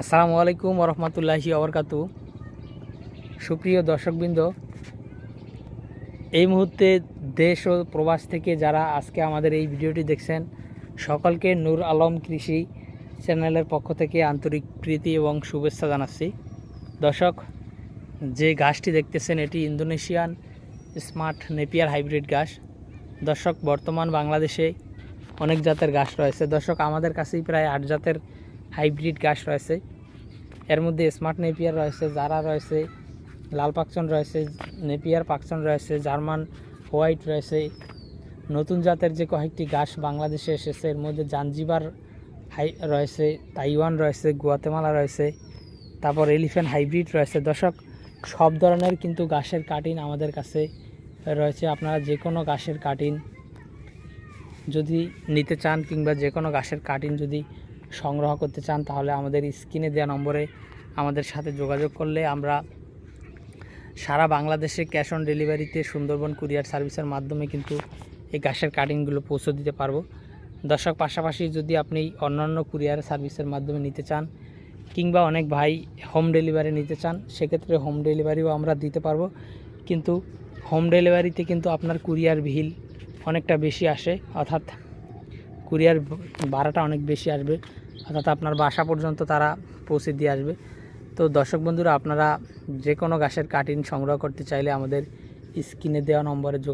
আসসালামু আলাইকুম রহমতুল্লাহি আবরকাতু সুপ্রিয় দর্শকবৃন্দ, এই মুহূর্তে দেশ ও প্রবাস থেকে যারা আজকে আমাদের এই ভিডিওটি দেখছেন, সকলকে নূর আলম কৃষি চ্যানেলের পক্ষ থেকে আন্তরিক প্রীতি এবং শুভেচ্ছা জানাচ্ছি। দর্শক, যে গাছটি দেখতেছেন, এটি ইন্দোনেশিয়ান স্মার্ট নেপিয়ার হাইব্রিড গাছ দর্শক, বর্তমান বাংলাদেশে অনেক জাতের গাছ রয়েছে। দর্শক, আমাদের কাছেই প্রায় আট জাতের হাইব্রিড গাছ রয়েছে। এর মধ্যে স্মার্ট নেপিয়ার রয়েছে, জারা রয়েছে, লাল পাকচন রয়েছে, নেপিয়ার পাকচন রয়েছে, জার্মান হোয়াইট রয়েছে। নতুন জাতের যে কয়েকটি গাছ বাংলাদেশে এসেছে, এর মধ্যে জাঞ্জিবার হাই রয়েছে, তাইওয়ান রয়েছে, গুয়াতেমালা রয়েছে, তারপর এলিফ্যান্ট হাইব্রিড রয়েছে। দর্শক, সব ধরনের কিন্তু গাছের কাটিন আমাদের কাছে রয়েছে। আপনারা যে কোনো গাছের কাটিন যদি নিতে চান কিংবা যে কোনো গাছের কাটিন যদি সংগ্রহ করতে চান, তাহলে আমাদের স্ক্রিনে দেওয়া নম্বরে আমাদের সাথে যোগাযোগ করলে আমরা সারা বাংলাদেশে ক্যাশ অন ডেলিভারিতে সুন্দরবন কুরিয়ার সার্ভিসের মাধ্যমে কিন্তু এই গাছের কাটিংগুলো পৌঁছে দিতে পারব। দর্শক, পাশাপাশি যদি আপনি অন্যান্য কুরিয়ার সার্ভিসের মাধ্যমে নিতে চান কিংবা অনেক ভাই হোম ডেলিভারি নিতে চান, সেক্ষেত্রে হোম ডেলিভারিও আমরা দিতে পারব। কিন্তু হোম ডেলিভারিতে কিন্তু আপনার কুরিয়ার ভিল অনেকটা বেশি আসে, অর্থাৎ কুরিয়ার ভাড়াটা অনেক বেশি আসবে, অর্থাৎ আপনার বাসা পর্যন্ত তারা পৌঁছে দিয়ে আসবে। তো দর্শক বন্ধুরা, আপনারা যে কোনো গাছের কাটিং সংগ্রহ করতে চাইলে আমাদের স্ক্রিনে দেওয়া নম্বরে যোগাযোগ